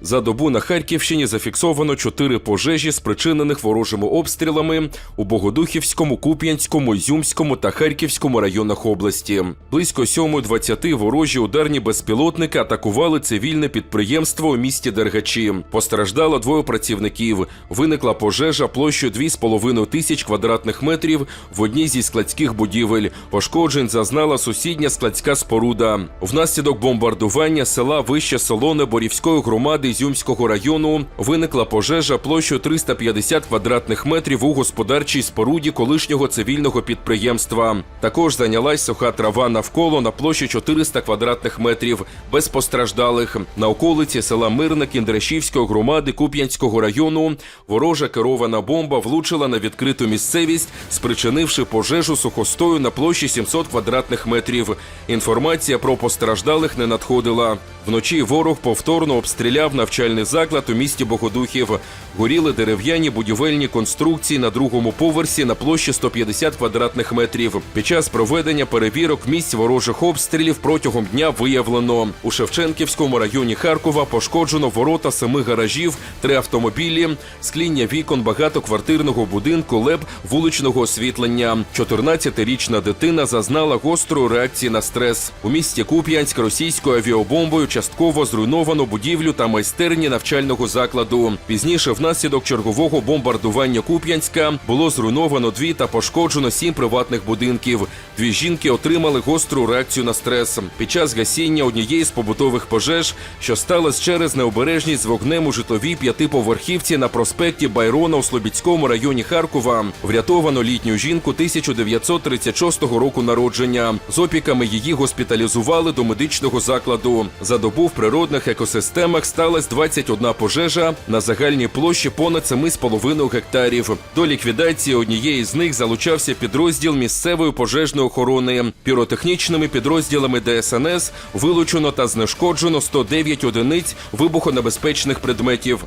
За добу на Харківщині зафіксовано чотири пожежі, спричинених ворожими обстрілами у Богодухівському, Куп'янському, Ізюмському та Харківському районах області. Близько 7.20 ворожі ударні безпілотники атакували цивільне підприємство у місті Дергачі. Постраждало двоє працівників. Виникла пожежа площею 2,5 тисяч квадратних метрів в одній зі складських будівель. Пошкоджень зазнала сусідня складська споруда. Внаслідок бомбардування села Вище Солоне Борівської громади Ізюмського району виникла пожежа площею 350 квадратних метрів у господарчій споруді колишнього цивільного підприємства. Також зайнялась суха трава навколо на площі 400 квадратних метрів без постраждалих. На околиці села Мирне Кіндрашівської громади Куп'янського району ворожа керована бомба влучила на відкриту місцевість, спричинивши пожежу сухостою на площі 700 квадратних метрів. Інформація про постраждалих не надходила. Вночі ворог повторно обстріляв навчальний заклад у місті Богодухів. Горіли дерев'яні будівельні конструкції на другому поверсі на площі 150 квадратних метрів. Під час проведення перевірок місць ворожих обстрілів протягом дня виявлено у Шевченківському районі Харкова пошкоджено ворота семи гаражів, три автомобілі, скління вікон багатоквартирного будинку, леб вуличного освітлення. 14-річна дитина зазнала гострої реакції на стрес. У місті Куп'янськ російською авіабомбою частково зруйновано будівлю та майстерні навчального закладу. Пізніше, внаслідок чергового бомбардування Куп'янська, було зруйновано дві та пошкоджено сім приватних будинків. Дві жінки отримали гостру реакцію на стрес під час гасіння однієї з побутових пожеж, що сталося через необережність з вогнем у житловій п'ятиповерхівці на проспекті Байрона у Слобідському районі Харкова. Врятовано літню жінку 1936 року народження. З опіками її госпіталізували до медичного закладу. За добу в природних екосистемах сталася 21 пожежа на загальній площі понад 7,5 гектарів. До ліквідації однієї з них залучався підрозділ місцевої пожежної охорони. Піротехнічними підрозділами ДСНС вилучено та знешкоджено 109 одиниць вибухонебезпечних предметів.